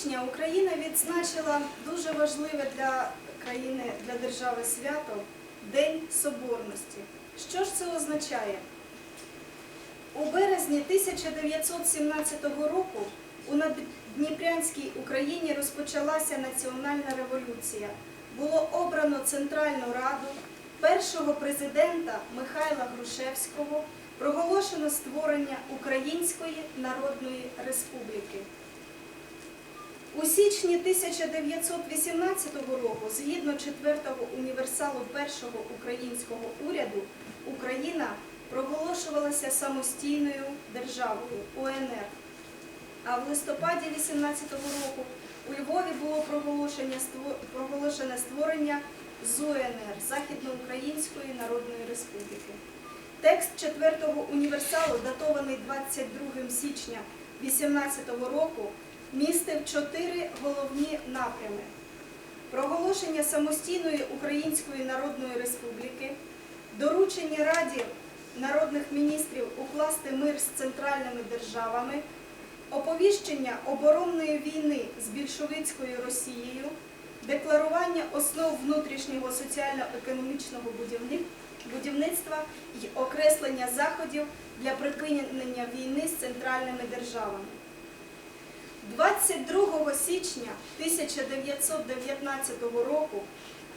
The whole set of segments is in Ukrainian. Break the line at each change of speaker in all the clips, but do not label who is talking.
січня Україна відзначила дуже важливе для країни, для держави свято День Соборності. Що ж це означає? У березні 1917 року у Наддніпрянській Україні розпочалася національна революція. Було обрано Центральну Раду, першого президента Михайла Грушевського, проголошено створення Української Народної Республіки. У січні 1918 року, згідно 4-го універсалу першого українського уряду, Україна проголошувалася самостійною державою УНР. А в листопаді 18-го року у Львові було проголошене створення ЗУНР Західноукраїнської Народної Республіки. Текст 4-го універсалу, датований 22 січня 18 року, містив чотири головні напрями: проголошення самостійної Української Народної Республіки, доручення Раді народних міністрів укласти мир з центральними державами, оповіщення оборонної війни з більшовицькою Росією, декларування основ внутрішнього соціально-економічного будівництва і окреслення заходів для припинення війни з центральними державами. 22 січня 1919 року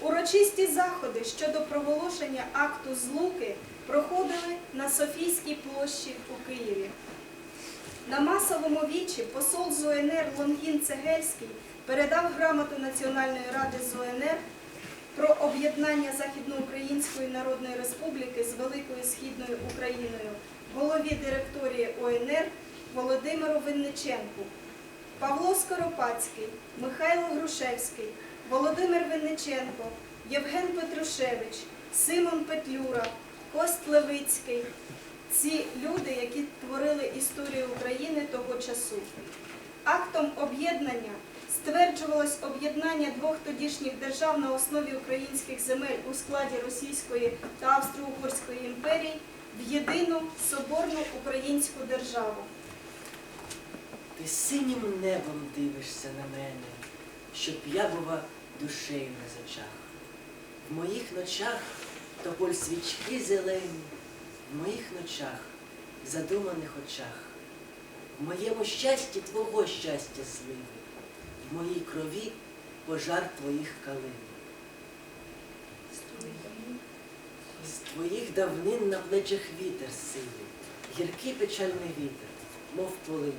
урочисті заходи щодо проголошення акту злуки проходили на Софійській площі у Києві. На масовому вічі посол з Лонгін Цегельський передав грамоту Національної ради з УНР про об'єднання Західноукраїнської Народної Республіки з Великою Східною Україною голові директорії ОНР Володимиру Винниченку. Павло Скоропадський, Михайло Грушевський, Володимир Винниченко, Євген Петрушевич, Симон Петлюра, Кост Левицький ці люди, які творили історію України того часу. Актом об'єднання стверджувалось об'єднання двох тодішніх держав на основі українських земель у складі Російської та Австро-Угорської імперій в єдину соборну українську державу.
Ти синім небом дивишся на мене, щоб я була душею на зачах. В моїх ночах тополь свічки зелені, в моїх ночах, задуманих очах, в моєму щасті твого щастя сливи, в моїй крові пожар твоїх калин. З твоїх давнин на плечах вітер сивий, гіркий печальний вітер, мов полин.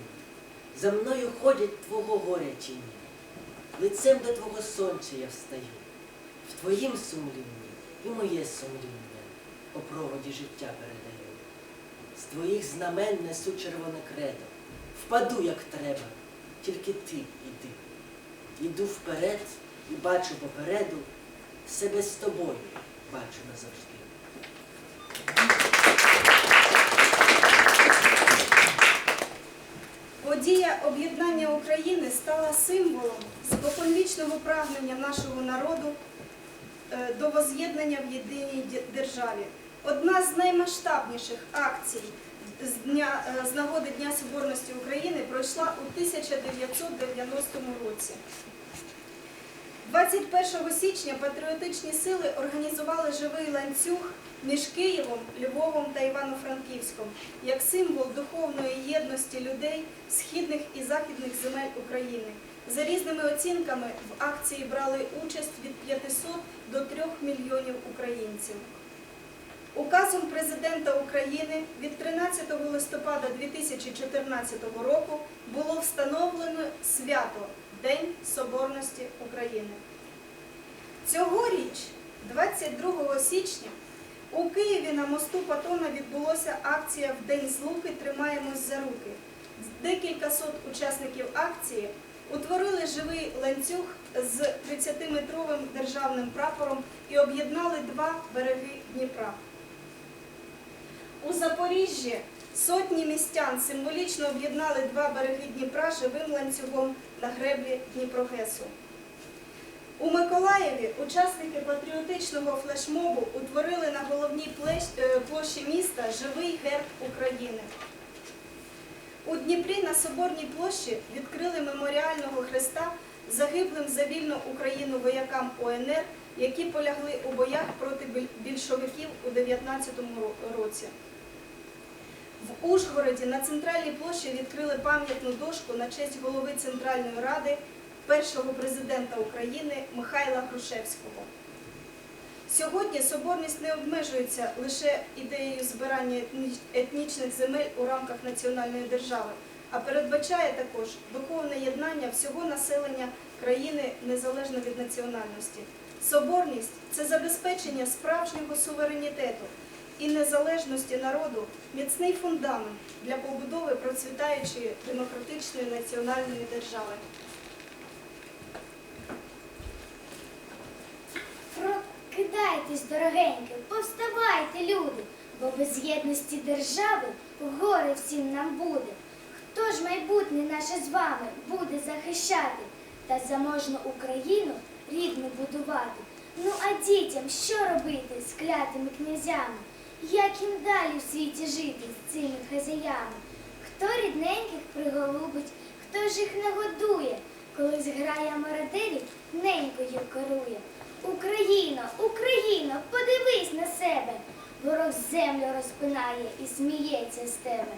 За мною ходять твого горя тіні, лицем до твого сонця я встаю. В твоїм сумлінні і моє сумління по проводі життя передаю. З твоїх знамен несу червоне кредо, впаду, як треба, тільки ти іди. Іду вперед і бачу попереду, себе з тобою бачу назавжди.
Подія об'єднання України стала символом споконвічного прагнення нашого народу е, до воз'єднання в єдиній державі. Одна з наймасштабніших акцій з, дня, е, з нагоди Дня Соборності України пройшла у 1990 році. 21 січня патріотичні сили організували живий ланцюг між Києвом, Львовом та Івано-Франківськом як символ духовної єдності людей східних і західних земель України. За різними оцінками в акції брали участь від 500 до 3 мільйонів українців. Указом президента України від 13 листопада 2014 року було встановлено свято День Соборності України. Цьогоріч, 22 січня, у Києві на мосту Патона відбулася акція в День Злуки Тримаємось за руки. Декілька сот учасників акції утворили живий ланцюг з 30-метровим державним прапором і об'єднали два береги Дніпра. У Запоріжжі сотні містян символічно об'єднали два береги Дніпра живим ланцюгом на греблі Дніпрогесу. У Миколаєві учасники патріотичного флешмобу утворили на головній е, площі міста живий герб України. У Дніпрі на Соборній площі відкрили меморіального хреста загиблим за вільну Україну воякам ОНР, які полягли у боях проти більшовиків у 19-му році. В Ужгороді на центральній площі відкрили пам'ятну дошку на честь голови Центральної Ради першого президента України Михайла Грушевського. Сьогодні соборність не обмежується лише ідеєю збирання етнічних земель у рамках національної держави, а передбачає також духовне єднання всього населення країни незалежно від національності. Соборність це забезпечення справжнього суверенітету і незалежності народу, міцний фундамент для побудови процвітаючої демократичної національної держави.
Прокидайтесь, дорогенькі, повставайте, люди, бо без єдності держави горе всім нам буде. Хто ж майбутнє наше з вами буде захищати та заможну Україну рідну будувати? Ну а дітям що робити з клятими князями? Як їм далі в світі жити з цими хазяями? Хто рідненьких приголубить, хто ж їх нагодує, коли зграя мародерів ненькою керує? Україно, Україно, подивись на себе, ворог землю розпинає і сміється з тебе.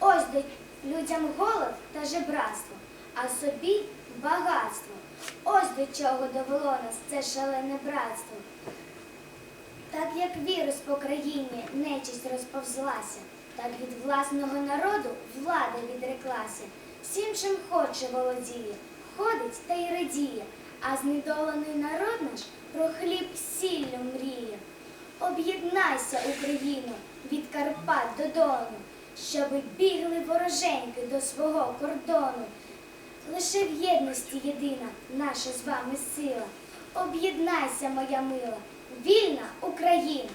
Ось до людям голод та жебратство, а собі багатство. Ось до чого довело нас це шалене братство. Так як вірус по країні нечисть розповзлася, так від власного народу влада відреклася. Всім, чим хоче володіє, ходить та й радіє, а знедолений народ наш про хліб сіллю мріє. Об'єднайся, Україно, від Карпат до Дону, щоби бігли вороженьки до свого кордону. Лише в єдності єдина наша з вами сила. Об'єднайся, моя мила, вільна Україна.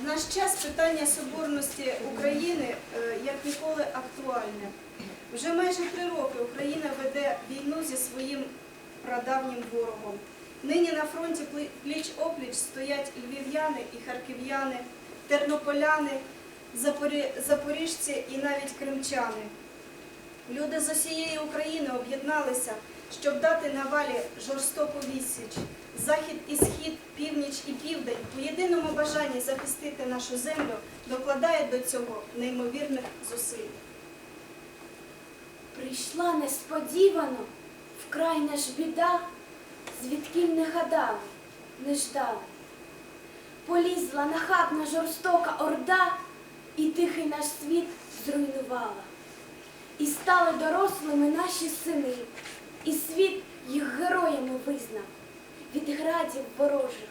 В наш час питання соборності України е, як ніколи актуальне. Вже майже три роки Україна веде війну зі своїм прадавнім ворогом. Нині на фронті пліч-опліч стоять львів'яни і харків'яни, тернополяни, запоріжці і навіть кримчани. Люди з усієї України об'єдналися, щоб дати навалі жорстоку відсіч. Захід і схід, північ і південь у єдиному бажанні захистити нашу землю докладають до цього неймовірних зусиль.
Прийшла несподівано, вкрай наш біда, звідкіль не гадали, не ждали. Полізла нахабна жорстока орда, і тихий наш світ зруйнувала. І стали дорослими наші сини, і світ їх героями визнав. Від градів ворожих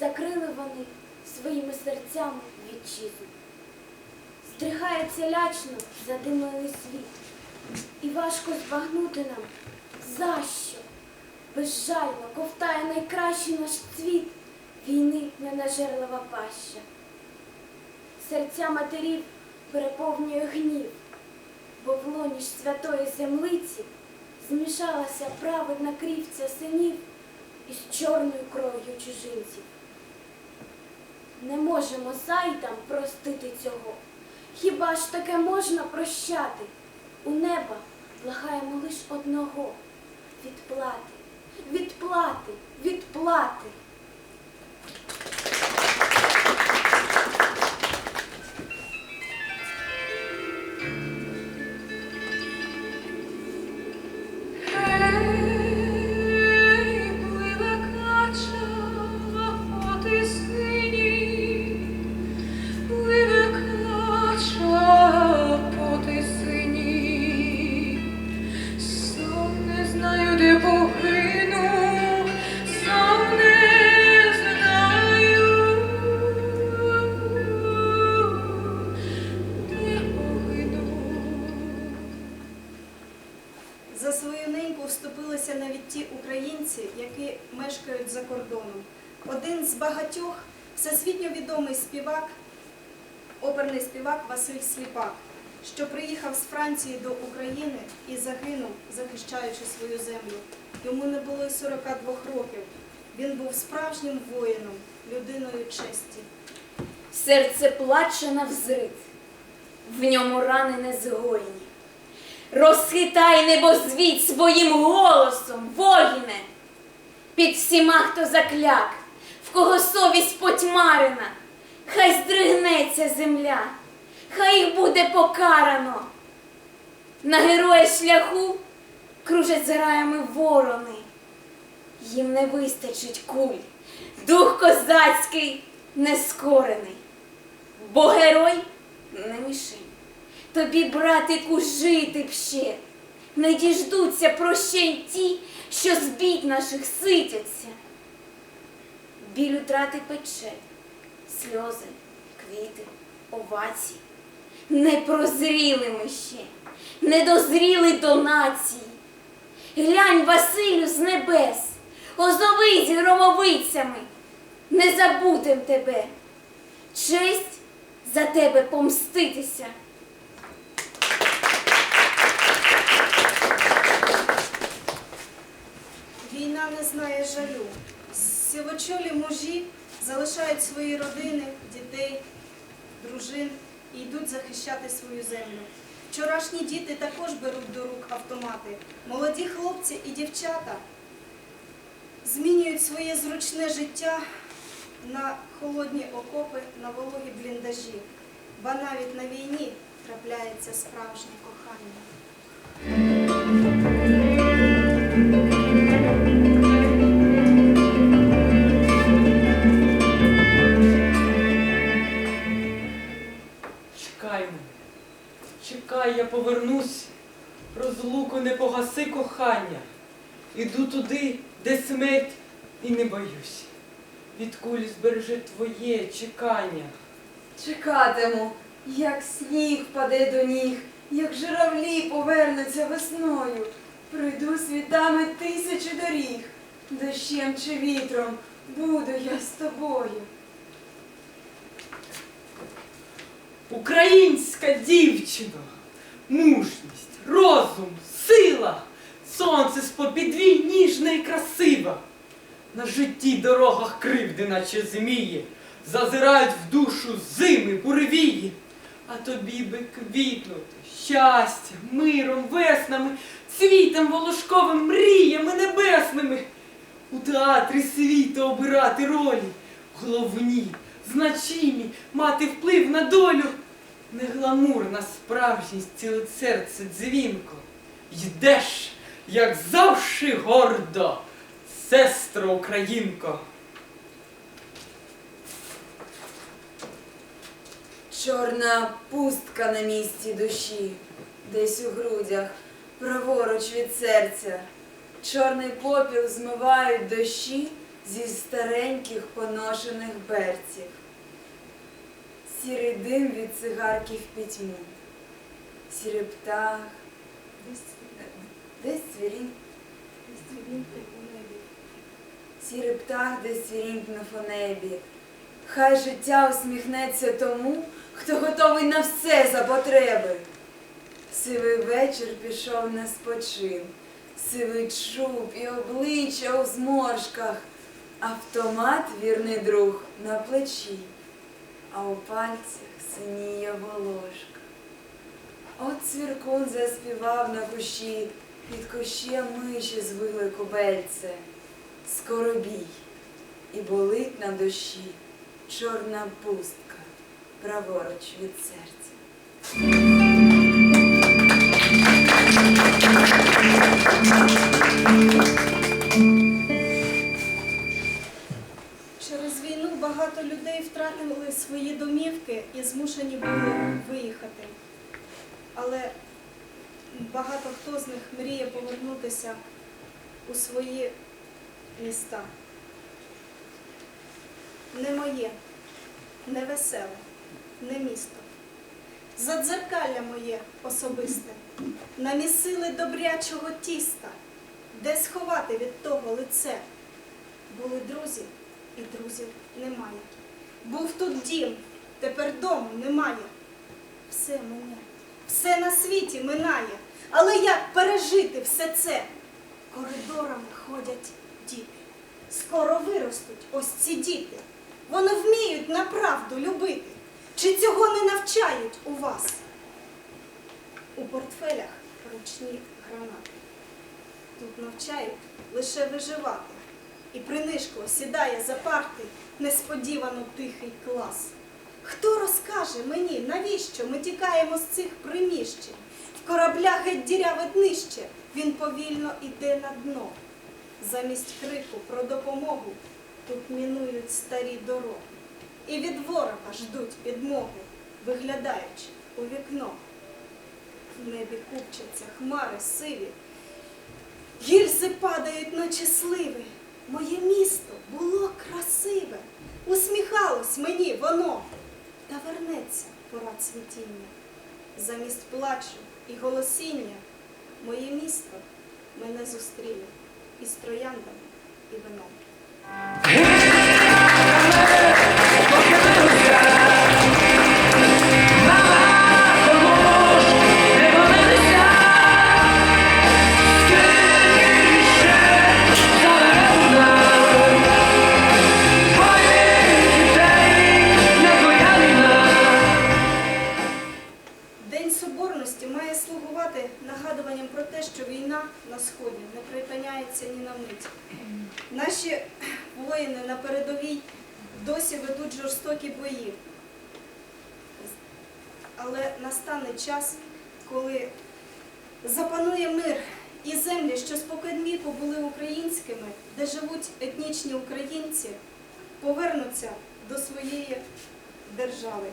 закрили вони своїми серцями вітчизну. Здригається лячно задимлений світ. І важко збагнути нам, за що безжально ковтає найкращий наш цвіт війни ненажерлива паща. Серця матерів переповнює гнів, бо в лоні ж святої землиці змішалася праведна крівця синів із чорною кров'ю чужинців. Не можемо зайдам простити цього. Хіба ж таке можна прощати? У неба благаємо лиш одного відплати, відплати, відплати.
Франції до України і загинув, захищаючи свою землю. Йому не було й 42 років. Він був справжнім воїном, людиною честі.
серце плаче навзрит, в ньому рани незгойні. Розхитай небозвіть своїм голосом, воїне, під всіма, хто закляк, в кого совість потьмарена, хай здригнеться земля, хай їх буде покарано. На героя шляху кружать за раями ворони. Їм не вистачить куль, дух козацький нескорений. Бо герой не мішень. Тобі, братику, жити б ще. Не діждуться прощень ті, що з бід наших ситяться. Біль утрати пече, сльози, квіти, овації. Не прозріли ми ще, не дозріли до нації. Глянь, Василю, з небес, озовись громовицями, не забудем тебе. Честь за тебе помститися.
Війна не знає жалю. Сивочолі мужі залишають свої родини, дітей, дружин і йдуть захищати свою землю. Вчорашні діти також беруть до рук автомати. Молоді хлопці і дівчата змінюють своє зручне життя на холодні окопи, на вологі бліндажі. Ба навіть на війні трапляється справжнє кохання.
Кохання. Іду туди, де смерть, і не боюсь. Від кулі збереже твоє чекання.
Чекатиму, як сніг впаде до ніг, як журавлі повернуться весною. Пройду світами тисячі доріг, дощем чи вітром буду я з тобою.
Українська дівчина, мужність, розум, сила, сонце з-попід вій ніжна і красива. На житті дорогах кривди, наче змії, зазирають в душу зими, буревії. А тобі би квітнути щастям, миром, веснами, цвітом волошковим, мріями небесними. У театрі світу обирати ролі, головні, значимі, мати вплив на долю. Не гламурна справжність цілить серце дзвінко. Йдеш, як завжди гордо, сестро Українко.
Чорна пустка на місці душі, десь у грудях, праворуч від серця. Чорний попіл змивають дощі зі стареньких поношених берців. Сірий дим від цигарки в пітьму. Сірий птах, десь, цвірінь, сірий птах десь цвірінькнув у небі. Хай життя усміхнеться тому, хто готовий на все за потреби. Сивий вечір пішов на спочин, сивий чуб і обличчя у зморшках, автомат вірний друг на плечі, а у пальцях синіє волошка. От цвіркун заспівав на кущі, під кущем миші звили кубельце. Скоро бій, і болить на душі чорна пустка, праворуч від серця.
Через війну багато людей втратили свої домівки і змушені були виїхати. Але багато хто з них мріє повернутися у свої міста. Не моє, не веселе, не місто. Задзеркалля моє особисте, намісили добрячого тіста, де сховати від того лице. Були друзі, і друзів немає. Був тут дім, тепер дому немає. Все мене, все на світі минає. Але як пережити все це? Коридорами ходять діти. Скоро виростуть ось ці діти. Вони вміють на правду любити. Чи цього не навчають у вас? У портфелях ручні гранати. Тут навчають лише виживати. І принишкло сідає за парти несподівано тихий клас. Хто розкаже мені, навіщо ми тікаємо з цих приміщень? Корабля геть діряве днище, він повільно іде на дно. Замість крику про допомогу тут мінують старі дороги. І від ворога ждуть підмоги, виглядаючи у вікно. В небі купчаться хмари сиві, гільзи падають наче сливи. Моє місто було красиве, усміхалось мені воно, та вернеться пора цвітіння. Замість плачу і голосіння моє місто мене зустріне із трояндами і вином. Досі ведуть жорстокі бої. Але настане час, коли запанує мир і землі, що споконвіку були українськими, де живуть етнічні українці, повернуться до своєї держави.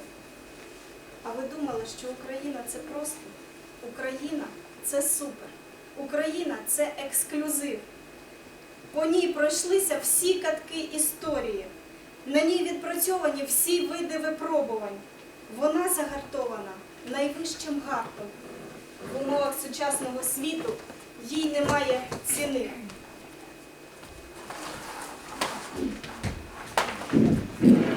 А ви думали, що Україна це просто? Україна це супер. Україна це ексклюзив. По ній пройшлися всі катки історії. На ній відпрацьовані всі види випробувань. Вона загартована найвищим гартом. В умовах сучасного світу їй немає ціни.
Річка,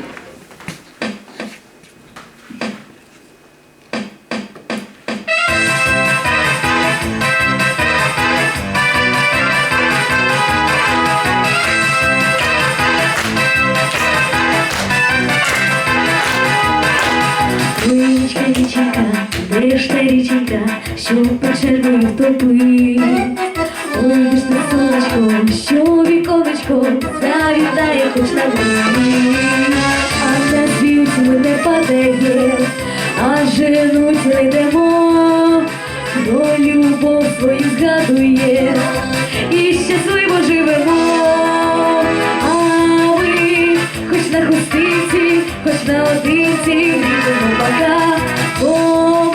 одинці, рідемо пока, бо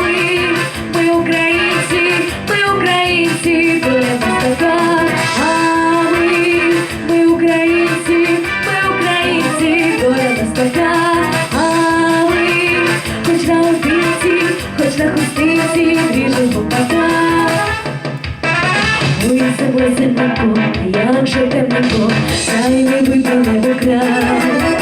ми, ми українці, ми українці, нас така. А ми, ми українці, ми українці, доля нас така. А ми, хоч на одинці, хоч на хустинці, ріжемо пока. Ой, собой зерненько, як же темненько, Дай не видно небо край.